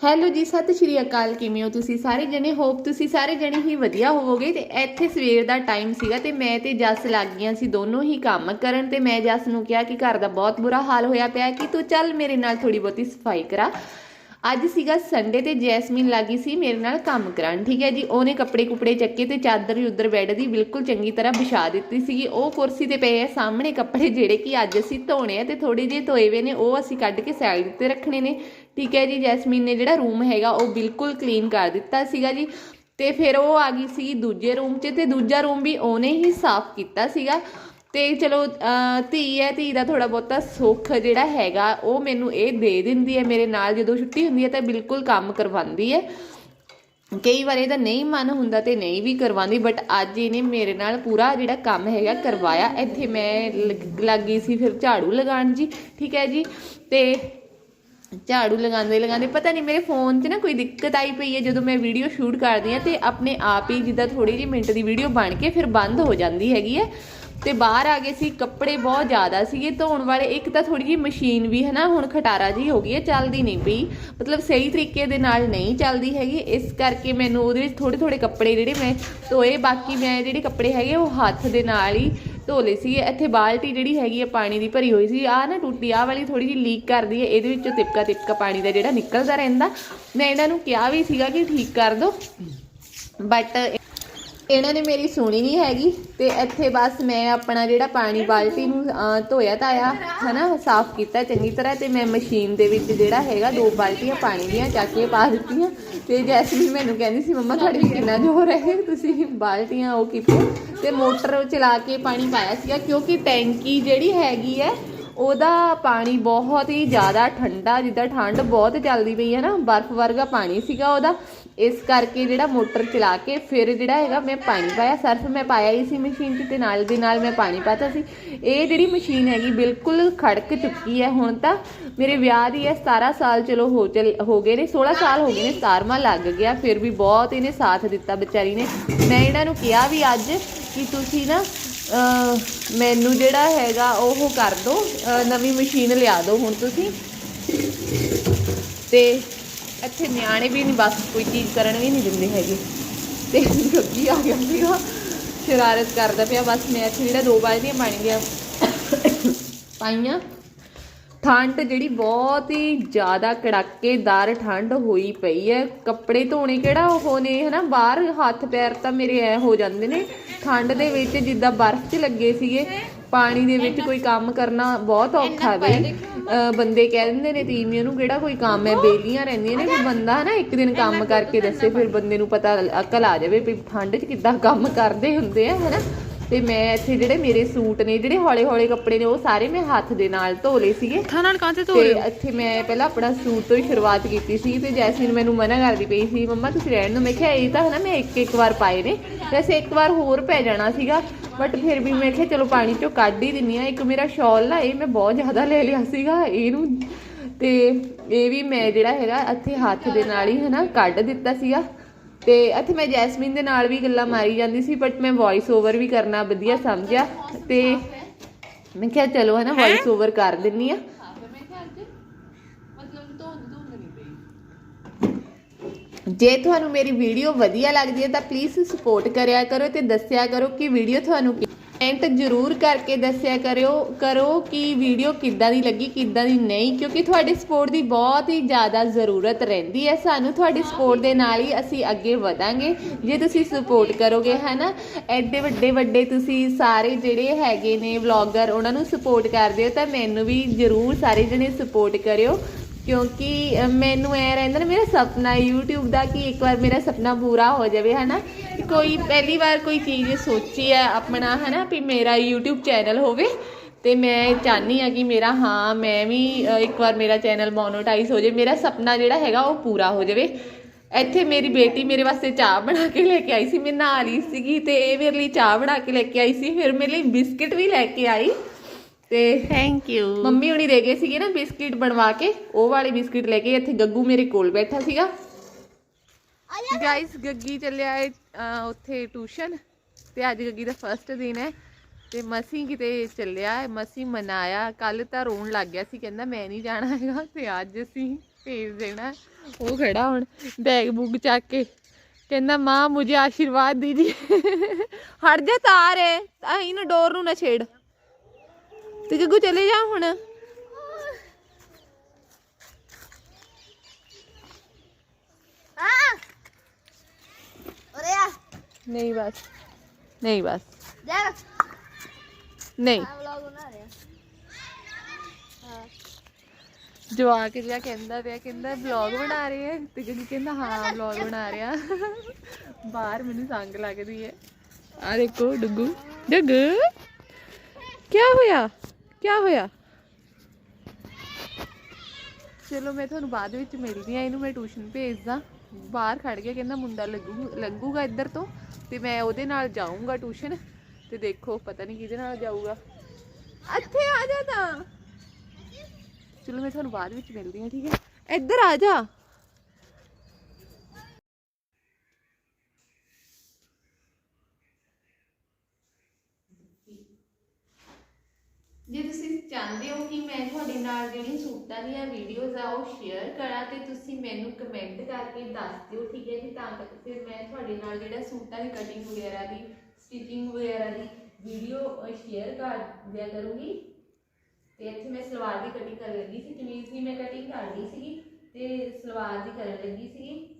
Hello ਜੀ, ਸਤਿ ਸ਼੍ਰੀ ਅਕਾਲ। ਕਿਵੇਂ ਹੋ ਤੁਸੀਂ ਸਾਰੇ ਜਣੇ? ਹੋਪ ਤੁਸੀਂ ਸਾਰੇ ਜਣੇ ਹੀ ਵਧੀਆ ਹੋਵੋਗੇ। ਤੇ ਇੱਥੇ ਸਵੇਰ ਦਾ ਟਾਈਮ ਸੀਗਾ ਤੇ ਮੈਂ ਤੇ ਜੱਸ ਲੱਗ ਗਈਆਂ ਸੀ, ਦੋਨੋਂ ਹੀ ਕੰਮ ਕਰਨ ਤੇ ਮੈਂ ਜੱਸ ਨੂੰ ਕਿਹਾ ਕਿ ਘਰ ਦਾ ਬਹੁਤ ਬੁਰਾ ਹਾਲ ਹੋਇਆ ਪਿਆ ਕਿ ਤੂੰ ਚੱਲ ਮੇਰੇ ਨਾਲ ਥੋੜੀ ਬਹੁਤੀ ਸਫ਼ਾਈ ਕਰਾ। ਅੱਜ ਸੀਗਾ ਸੰਡੇ ਤੇ ਜੈਸਮੀਨ ਲੱਗੀ ਸੀ ਮੇਰੇ ਨਾਲ ਕੰਮ ਕਰਾਉਣ। ਠੀਕ ਹੈ ਜੀ, ਉਹਨੇ ਕੱਪੜੇ ਕੁਪੜੇ ਚੱਕੇ ਤੇ ਚਾਦਰ ਵੀ ਬੈੱਡ ਦੀ ਬਿਲਕੁਲ ਚੰਗੀ ਤਰ੍ਹਾਂ ਵਿਛਾ ਦਿੱਤੀ ਸੀਗੀ। ਉਹ ਕੁਰਸੀ ਤੇ ਪਏ ਆ, ਸਾਹਮਣੇ ਕੱਪੜੇ ਜਿਹੜੇ ਕਿ ਅੱਜ ਅਸੀਂ ਧੋਣੇ ਆ ਤੇ ਥੋੜੇ ਜਿਹੇ ਧੋਏ ਵੇ ਨੇ, ਉਹ ਅਸੀਂ ਕੱਢ ਕੇ ਸਾਈਡ ਤੇ ਰੱਖਣੇ ਨੇ। ਠੀਕ ਹੈ ਜੀ, ਜੈਸਮੀਨ ਨੇ ਜਿਹੜਾ ਰੂਮ ਹੈਗਾ, ਉਹ ਬਿਲਕੁਲ ਕਲੀਨ ਕਰ ਦਿੱਤਾ ਸੀਗਾ ਜੀ। ਤੇ ਫਿਰ ਉਹ ਆ ਗਈ ਸੀ ਦੂਜੇ ਰੂਮ 'ਚ ਤੇ ਦੂਜਾ ਰੂਮ ਵੀ ਉਹਨੇ ਹੀ ਸਾਫ਼ ਕੀਤਾ ਸੀਗਾ। ਤੇ ਚਲੋ ਧੀ ਹੈ, ਧੀ ਦਾ ਥੋੜਾ ਬਹੁਤਾ ਸੁੱਖ ਜਿਹੜਾ ਹੈਗਾ, ਉਹ ਮੈਨੂੰ ਇਹ ਦੇ ਦਿੰਦੀ ਹੈ, ਮੇਰੇ ਨਾਲ ਜਦੋਂ ਛੁੱਟੀ ਹੁੰਦੀ ਹੈ ਤਾਂ ਬਿਲਕੁਲ ਕੰਮ ਕਰਵਾਉਂਦੀ ਹੈ। ਕਈ ਵਾਰ ਇਹਦਾ ਨਹੀਂ ਮਨ ਹੁੰਦਾ ਤੇ ਨਹੀਂ ਵੀ ਕਰਵਾਉਂਦੀ ਬਟ ਅੱਜ ਇਹਨੇ ਮੇਰੇ ਨਾਲ ਪੂਰਾ ਜਿਹੜਾ ਕੰਮ ਹੈਗਾ ਕਰਵਾਇਆ। ਇੱਥੇ ਮੈਂ ਲੱਗ- ਲੱਗ ਗਈ ਸੀ ਫਿਰ ਝਾੜੂ ਲਗਾਉਣ ਜੀ, ਠੀਕ ਹੈ ਜੀ? ਤੇ ਝਾੜੂ ਲਗਾਉਂਦੇ ਲਗਾਉਂਦੇ ਪਤਾ ਨਹੀਂ ਮੇਰੇ ਫੋਨ 'ਚ ਨਾ ਕੋਈ ਦਿੱਕਤ ਆਈ ਪਈ ਹੈ, ਜਦੋਂ ਮੈਂ ਵੀਡੀਓ ਸ਼ੂਟ ਕਰਦੀ ਆ ਤੇ ਆਪਣੇ ਆਪ ਹੀ ਜਿੱਦਾਂ ਥੋੜੀ ਜਿਹੀ ਮਿੰਟ ਦੀ ਵੀਡੀਓ ਬਣ ਕੇ ਫਿਰ ਬੰਦ ਹੋ ਜਾਂਦੀ ਹੈਗੀ ਹੈ। ਤੇ ਬਾਹਰ ਆ ਗਏ ਸੀ, ਕੱਪੜੇ ਬਹੁਤ ਜ਼ਿਆਦਾ ਸੀਗੇ, ਧੋਣ ਵਾਲੇ, ਇੱਕ ਤਾਂ ਥੋੜੀ ਜਿਹੀ ਮਸ਼ੀਨ ਵੀ ਹੈ ਨਾ, ਹੁਣ ਖਟਾਰਾ ਜੀ ਹੋ ਗਈ ਹੈ, ਚੱਲਦੀ ਨਹੀਂ ਪਈ। ਮਤਲਬ ਸਹੀ ਤਰੀਕੇ ਦੇ ਨਾਲ ਨਹੀਂ ਚੱਲਦੀ ਹੈਗੀ, ਇਸ ਕਰਕੇ ਮੈਨੂੰ ਉਹਦੇ ਵਿੱਚ ਥੋੜੇ ਥੋੜੇ ਕੱਪੜੇ ਜਿਹੜੇ ਮੈਂ ਧੋਏ, ਬਾਕੀ ਮੈਂ ਜਿਹੜੇ ਕੱਪੜੇ ਹੈਗੇ ਉਹ ਹੱਥ ਦੇ ਨਾਲ ਹੀ ਧੋ ਲਏ ਸੀ ਇੱਥੇ ਬਾਲਟੀ ਜਿਹੜੀ ਹੈਗੀ ਹੈ ਪਾਣੀ ਦੀ ਭਰੀ ਹੋਈ ਸੀ ਆ ਨਾ ਟੁੱਟੀ ਆ ਵਾਲੀ ਥੋੜੀ ਜਿਹੀ ਲੀਕ ਕਰਦੀ ਹੈ, ਇਹਦੇ ਵਿੱਚੋਂ ਤਿਪਕਾ ਤਿਪਕਾ ਪਾਣੀ ਦਾ ਜਿਹੜਾ ਨਿਕਲਦਾ ਰਹਿੰਦਾ। ਮੈਂ ਇਹਨਾਂ ਨੂੰ ਕਿਹਾ ਵੀ ਸੀਗਾ ਕਿ ਠੀਕ ਕਰ ਦਿਓ ਬਟ ਇਹਨਾਂ ਨੇ ਮੇਰੀ ਸੁਣੀ ਨਹੀਂ ਹੈਗੀ ਤੇ ਇੱਥੇ ਬਸ ਮੈਂ ਆਪਣਾ ਜਿਹੜਾ ਪਾਣੀ ਬਾਲਟੀ ਨੂੰ ਧੋਇਆ ਧਾਇਆ, ਹਨਾ, ਸਾਫ਼ ਕੀਤਾ ਚੰਗੀ ਤਰ੍ਹਾਂ ਤੇ ਮੈਂ ਮਸ਼ੀਨ ਦੇ ਵਿੱਚ ਜਿਹੜਾ ਹੈਗਾ ਦੋ ਬਾਲਟੀਆਂ ਪਾਣੀ ਦੀਆਂ ਚੱਕ ਕੇ ਪਾ ਦਿੱਤੀਆਂ ਤੇ ਜੈਸਮੀਨ ਮੈਨੂੰ ਕਹਿੰਦੀ ਸੀ, ਮੰਮਾ, ਤੁਹਾਡੇ ਵਿੱਚ ਕਿੰਨਾ ਜ਼ੋਰ ਹੈ? ਤੁਸੀਂ ਬਾਲਟੀਆਂ ਉਹ ਕੀਤੀਆਂ ਤੇ ਮੋਟਰ ਚਲਾ ਕੇ ਪਾਣੀ ਪਾਇਆ ਸੀਗਾ ਕਿਉਂਕਿ ਟੈਂਕੀ ਜਿਹੜੀ ਹੈਗੀ ਹੈ, ਉਹਦਾ ਪਾਣੀ ਬਹੁਤ ਹੀ ਜ਼ਿਆਦਾ ਠੰਡਾ, ਜਿੱਦਾਂ ਠੰਡ ਬਹੁਤ ਚੱਲਦੀ ਪਈ ਹੈ ਨਾ, ਬਰਫ਼ ਵਰਗਾ ਪਾਣੀ ਸੀਗਾ ਉਹਦਾ। ਇਸ ਕਰਕੇ ਜਿਹੜਾ ਮੋਟਰ ਚਲਾ ਕੇ ਫਿਰ ਜਿਹੜਾ ਹੈਗਾ ਮੈਂ ਪਾਣੀ ਪਾਇਆ, ਸਰਫ ਮੈਂ ਪਾਇਆ ਹੀ ਸੀ ਮਸ਼ੀਨ 'ਚ ਤੇ ਨਾਲ ਦੇ ਨਾਲ ਮੈਂ ਪਾਣੀ ਪਾਤਾ ਸੀ। ਇਹ ਜਿਹੜੀ ਮਸ਼ੀਨ ਹੈਗੀ ਬਿਲਕੁਲ ਖੜਕ ਚੁੱਕੀ ਹੈ ਹੁਣ ਤਾਂ। ਮੇਰੇ ਵਿਆਹ ਦੀ ਹੈ 17 ਸਾਲ ਚਲੋ ਹੋ ਚਲ, ਹੋ ਗਏ ਨੇ 16 ਸਾਲ ਹੋ ਗਏ ਨੇ 17ਵਾਂ ਲੱਗ ਗਿਆ, ਫਿਰ ਵੀ ਬਹੁਤ ਇਹਨੇ ਸਾਥ ਦਿੱਤਾ ਵਿਚਾਰੀ ਨੇ। ਮੈਂ ਇਹਨਾਂ ਨੂੰ ਕਿਹਾ ਵੀ ਅੱਜ ਕਿ ਤੁਸੀਂ ਨਾ ਮੈਨੂੰ ਜਿਹੜਾ ਹੈਗਾ ਉਹ ਕਰ ਦਿਓ ਨਵੀਂ ਮਸ਼ੀਨ ਲਿਆ ਦਿਓ ਹੁਣ ਤੁਸੀਂ। ਤੇ ਇੱਥੇ ਨਿਆਣੇ ਵੀ ਨਹੀਂ, ਬਸ ਕੋਈ ਚੀਜ਼ ਕਰਨ ਵੀ ਨਹੀਂ ਦਿੰਦੇ ਹੈਗੇ। ਤੇ ਗੱਗੀ ਆ ਗਿਆ ਸੀਗਾ, ਸ਼ਰਾਰਤ ਕਰਦਾ ਪਿਆ, ਬਸ ਮੈਂ ਇੱਥੇ ਜਿਹੜਾ ਦੋ ਬਾਲਟੀਆਂ ਬਣ ਗਿਆ ਪਾਈਆਂ। ਠੰਡ ਜਿਹੜੀ ਬਹੁਤ ਹੀ ਜ਼ਿਆਦਾ ਕੜਾਕੇਦਾਰ ਠੰਡ ਹੋਈ ਪਈ ਹੈ। ਕੱਪੜੇ ਧੋਣੇ ਕਿਹੜਾ ਉਹ ਨੇ ਹਨਾ? ਬਾਹਰ ਹੱਥ ਪੈਰ ਤਾਂ ਮੇਰੇ ਐ ਹੋ ਜਾਂਦੇ ਨੇ। ਠੰਡ ਦੇ ਵਿੱਚ ਜਿੱਦਾਂ ਬਰਫ਼ 'ਚ ਲੱਗੇ ਸੀਗੇ ਪਾਣੀ ਦੇ ਵਿੱਚ ਕੋਈ ਕੰਮ ਕਰਨਾ ਬਹੁਤ ਔਖਾ ਅਹ ਬੰਦੇ ਕਹਿ ਦਿੰਦੇ ਨੇ ਤੀਵੀਆਂ ਨੂੰ ਕਿਹੜਾ ਕੋਈ ਕੰਮ ਹੈ ਬੇਲੀਆਂ ਰਹਿੰਦੀਆਂ ਨੇ। ਵੀ ਬੰਦਾ ਹਨਾ ਇੱਕ ਦਿਨ ਕੰਮ ਕਰਕੇ ਦੱਸੇ ਫਿਰ ਬੰਦੇ ਨੂੰ ਪਤਾ ਅਕਲ ਆ ਜਾਵੇ ਵੀ ਠੰਡ 'ਚ ਕਿੱਦਾਂ ਕੰਮ ਕਰਦੇ ਹੁੰਦੇ ਆ ਹਨਾ? ਤੇ ਮੈਂ ਇੱਥੇ ਜਿਹੜੇ ਮੇਰੇ ਸੂਟ ਨੇ ਜਿਹੜੇ ਹੌਲੇ ਹੌਲੇ ਕੱਪੜੇ ਨੇ ਉਹ ਸਾਰੇ ਮੈਂ ਹੱਥ ਦੇ ਨਾਲ ਧੋ ਲਏ ਸੀਗੇ। ਹੱਥਾਂ ਨਾਲ ਕਾਂਤੇ ਧੋ ਤੇ ਇੱਥੇ ਮੈਂ ਪਹਿਲਾਂ ਆਪਣਾ ਸੂਟ ਤੋਂ ਹੀ ਸ਼ੁਰੂਆਤ ਕੀਤੀ ਸੀ ਤੇ ਜੈਸਮੀਨ ਮੈਨੂੰ ਮਨਾ ਕਰਦੀ ਪਈ ਸੀ ਮੰਮਾ ਤੁਸੀਂ ਰਹਿਣ ਦਿਓ। ਮੈਂ ਕਿਹਾ ਇਹ ਤਾਂ ਹਨਾ ਮੈਂ ਇੱਕ ਇੱਕ ਵਾਰ ਪਾਏ ਨੇ। ਵੈਸੇ ਇੱਕ ਵਾਰ ਹੋਰ ਪੈ ਜਾਣਾ ਸੀਗਾ ਬਟ ਫਿਰ ਵੀ ਮੈਂ ਕਿਹਾ ਚਲੋ ਪਾਣੀ ਚੋਂ ਕੱਢ ਹੀ ਦਿੰਨੀ ਆ ਇੱਕ ਮੇਰਾ ਸ਼ਾਲ ਨਾ ਇਹ ਮੈਂ ਬਹੁਤ ਜ਼ਿਆਦਾ ਲੈ ਲਿਆ ਸੀਗਾ ਇਹਨੂੰ। ਤੇ ਇਹ ਵੀ ਮੈਂ ਜਿਹੜਾ ਹੈਗਾ ਇੱਥੇ ਹੱਥ ਦੇ ਨਾਲ ਹੀ ਹਨਾ ਕੱਢ ਦਿੱਤਾ ਸੀਗਾ। ਤੇ ਇੱਥੇ ਮੈਂ ਜੈਸਮੀਨ ਦੇ ਨਾਲ ਵੀ ਗੱਲਾਂ ਮਾਰੀ ਜਾਂਦੀ ਸੀ ਬਟ ਮੈਂ ਵੌਇਸ ਓਵਰ ਵੀ ਕਰਨਾ ਵਧੀਆ ਸਮਝਿਆ ਤੇ ਮੈਂ ਕਿਹਾ ਚਲੋ ਹਨਾ ਵੌਇਸ ਓਵਰ ਕਰ ਦਿੰਨੀ ਆ। ਜੇ ਤੁਹਾਨੂੰ ਮੇਰੀ ਵੀਡੀਓ ਵਧੀਆ ਲੱਗਦੀ ਹੈ ਤਾਂ ਪਲੀਜ਼ ਸਪੋਰਟ ਕਰਿਆ ਕਰੋ ਤੇ ਦੱਸਿਆ ਕਰੋ ਕਿ ਵੀਡੀਓ ਤੁਹਾਨੂੰ ਕਮੈਂਟ ਜ਼ਰੂਰ ਕਰਕੇ ਦੱਸਿਆ ਕਰਿਓ, ਕਰੋ ਕਿ ਵੀਡੀਓ ਕਿੱਦਾਂ ਦੀ ਲੱਗੀ, ਕਿੱਦਾਂ ਦੀ ਨਹੀਂ, ਕਿਉਂਕਿ ਤੁਹਾਡੇ ਸਪੋਰਟ ਦੀ ਬਹੁਤ ਹੀ ਜ਼ਿਆਦਾ ਜ਼ਰੂਰਤ ਰਹਿੰਦੀ ਹੈ। ਸਾਨੂੰ ਤੁਹਾਡੀ ਸਪੋਰਟ ਦੇ ਨਾਲ ਹੀ ਅਸੀਂ ਅੱਗੇ ਵਧਾਂਗੇ, ਜੇ ਤੁਸੀਂ ਸਪੋਰਟ ਕਰੋਗੇ, ਹਨਾ? ਐਡੇ ਵੱਡੇ ਵੱਡੇ ਤੁਸੀਂ ਸਾਰੇ ਜਿਹੜੇ ਹੈਗੇ ਨੇ ਵਲੌਗਰ ਉਹਨਾਂ ਨੂੰ ਸਪੋਰਟ ਕਰਦੇ ਹੋ, ਤਾਂ ਮੈਨੂੰ ਵੀ ਜ਼ਰੂਰ ਸਾਰੇ ਜਣੇ ਸਪੋਰਟ ਕਰਿਓ। ਕਿਉਂਕਿ ਮੈਨੂੰ ਐ ਰਹਿੰਦਾ ਨਾ, ਮੇਰਾ ਸੁਪਨਾ ਹੈ YouTube ਦਾ ਕਿ ਇੱਕ ਵਾਰ ਮੇਰਾ ਸੁਪਨਾ ਪੂਰਾ ਹੋ ਜਾਵੇ, ਹਨਾ? ਕਿ ਕੋਈ ਪਹਿਲੀ ਵਾਰ ਕੋਈ ਚੀਜ਼ ਸੋਚੀ ਹੈ ਆਪਣਾ, ਹਨਾ, ਵੀ ਮੇਰਾ YouTube ਚੈਨਲ ਹੋਵੇ। ਤੇ ਮੈਂ ਚਾਹਨੀ ਆ ਕਿ ਮੇਰਾ, ਹਾਂ, ਮੈਂ ਵੀ ਇੱਕ ਵਾਰ ਮੇਰਾ ਚੈਨਲ ਮੋਨੋਟਾਈਜ਼ ਹੋ ਜਾਵੇ, ਮੇਰਾ ਸੁਪਨਾ ਜਿਹੜਾ ਹੈਗਾ ਉਹ ਪੂਰਾ ਹੋ ਜਾਵੇ। ਇੱਥੇ ਮੇਰੀ ਬੇਟੀ ਮੇਰੇ ਵਾਸਤੇ ਚਾਹ ਬਣਾ ਕੇ ਲੈ ਕੇ ਆਈ ਸੀ, ਮੈਂ ਨਹਾ ਲਈ ਸੀਗੀ ਤੇ ਇਹ ਮੇਰੇ ਲਈ ਚਾਹ ਬਣਾ ਕੇ ਲੈ ਕੇ ਆਈ ਸੀ, ਫਿਰ ਮੇਰੇ ਲਈ ਬਿਸਕਿਟ ਵੀ ਲੈ ਕੇ ਆਈ। ਤੇ ਥੈਂਕ ਯੂ ਮੰਮੀ ਹੁਣੀ ਦੇ ਗਏ ਸੀਗੇ ਨਾ ਬਿਸਕਿਟ ਬਣਵਾ ਕੇ ਉਹ ਵਾਲੇ ਬਿਸਕਿਟ ਲੈ ਕੇ ਇੱਥੇ ਗੱਗੂ ਮੇਰੇ ਕੋਲ ਬੈਠਾ ਸੀਗਾ। ਗਾਇਸ ਗੱਗੀ ਚੱਲਿਆ ਅਹ, ਉੱਥੇ ਟਿਊਸ਼ਨ ਤੇ ਅੱਜ ਗੱਗੀ ਦਾ ਫਰਸਟ ਦਿਨ ਹੈ ਤੇ ਮਸੀਂ ਕਿਤੇ ਚੱਲਿਆ ਹੈ ਮਸੀਂ ਮਨਾਇਆ ਕੱਲ ਤਾਂ ਰੋਣ ਲੱਗ ਗਿਆ ਸੀ ਕਹਿੰਦਾ ਮੈਂ ਨਹੀਂ ਜਾਣਾ ਹੈਗਾ ਤੇ ਅੱਜ ਅਸੀਂ ਭੇਜ ਦੇਣਾ। ਉਹ ਖੜਾ ਹੁਣ ਬੈਗ ਬੁੱਗ ਚੱਕ ਕੇ ਕਹਿੰਦਾ ਮਾਂ ਮੁਝੇ ਆਸ਼ੀਰਵਾਦ ਦੀਜੀ ਹਟ ਜਾ ਤਾਰ ਹੈ ਇਹਨੂੰ ਡੋਰ ਨੂੰ ਨਾ ਛੇੜ। ਤੇ ਗੱਗੂ ਚਲੇ ਜਾ ਹੁਣ। ਉਰੇ ਆ। ਨਹੀਂ ਬਸ। ਨਹੀਂ ਬਸ। ਜਾ। ਨਹੀਂ। ਆ ਵਲੌਗ ਬਣਾ ਰਿਹਾ ਹਾਂ। ਜਵਾਕ ਜਿਹਾ ਕਹਿੰਦਾ ਪਿਆ ਕਹਿੰਦਾ ਵਲੌਗ ਬਣਾ ਰਹੇ ਹੈ ਤੇ ਗੱਗੂ ਕਹਿੰਦਾ ਹਾਂ ਵਲੌਗ ਬਣਾ ਰਿਹਾ। ਬਾਹਰ ਮੈਨੂੰ ਸੰਗ ਲੱਗਦੀ ਹੈ। ਆ ਦੇਖੋ ਡੁੱਗੂ। ਡੁੱਗੂ। ਕੀ ਹੋਇਆ? ਕੀ ਹੋਇਆ? ਚਲੋ ਮੈਂ ਤੁਹਾਨੂੰ ਬਾਅਦ ਵਿੱਚ ਮਿਲਦੀ ਆ ਇਹਨੂੰ ਮੈਂ ਟਿਊਸ਼ਨ ਭੇਜਦਾ। ਬਾਹਰ ਖੜ ਗਿਆ, ਕਹਿੰਦਾ ਮੁੰਡਾ ਲੱਗੂ, ਲੱਗੂਗਾ ਇੱਧਰ ਤੋਂ ਤੇ ਮੈਂ ਉਹਦੇ ਨਾਲ ਜਾਊਂਗਾ ਟਿਊਸ਼ਨ ਤੇ ਦੇਖੋ, ਪਤਾ ਨਹੀਂ ਕਿਹਦੇ ਨਾਲ ਜਾਊਗਾ। ਇੱਥੇ ਆ ਜਾ ਤਾਂ। ਚਲੋ ਮੈਂ ਤੁਹਾਨੂੰ ਬਾਅਦ ਵਿੱਚ ਮਿਲਦੀ ਹਾਂ, ਠੀਕ ਹੈ? ਇੱਧਰ ਆ ਜਾ ਤੁਸੀਂ ਚਾਹੁੰਦੇ ਹੋ ਕਿ ਮੈਂ ਤੁਹਾਡੇ ਨਾਲ ਜਿਹੜੀਆਂ ਸੂਟਾਂ ਦੀਆਂ ਵੀਡੀਓਜ਼ ਆ ਉਹ ਸ਼ੇਅਰ ਕਰਾਂ ਤੇ ਤੁਸੀਂ ਮੈਨੂੰ ਕਮੈਂਟ ਕਰਕੇ ਦੱਸ ਦਿਓ, ਠੀਕ ਹੈ ਜੀ? ਤਾਂ ਤੱਕ ਫਿਰ ਮੈਂ ਤੁਹਾਡੇ ਨਾਲ ਜਿਹੜਾ ਸੂਟਾਂ ਦੀ ਕਟਿੰਗ ਵਗੈਰਾ ਦੀ ਸਟਿਚਿੰਗ ਵਗੈਰਾ ਦੀ ਵੀਡੀਓ ਸ਼ੇਅਰ ਕਰ ਦਿਆ ਕਰੂੰਗੀ। ਤੇ ਇੱਥੇ ਮੈਂ ਸਲਵਾਰ ਦੀ ਕਟਿੰਗ ਕਰਨ ਲੱਗੀ ਸੀ, ਕਮੀਜ਼ ਦੀ ਮੈਂ ਕਟਿੰਗ ਕਰ ਲਈ ਸੀਗੀ ਤੇ ਸਲਵਾਰ ਦੀ ਕਰਨ ਲੱਗੀ ਸੀਗੀ।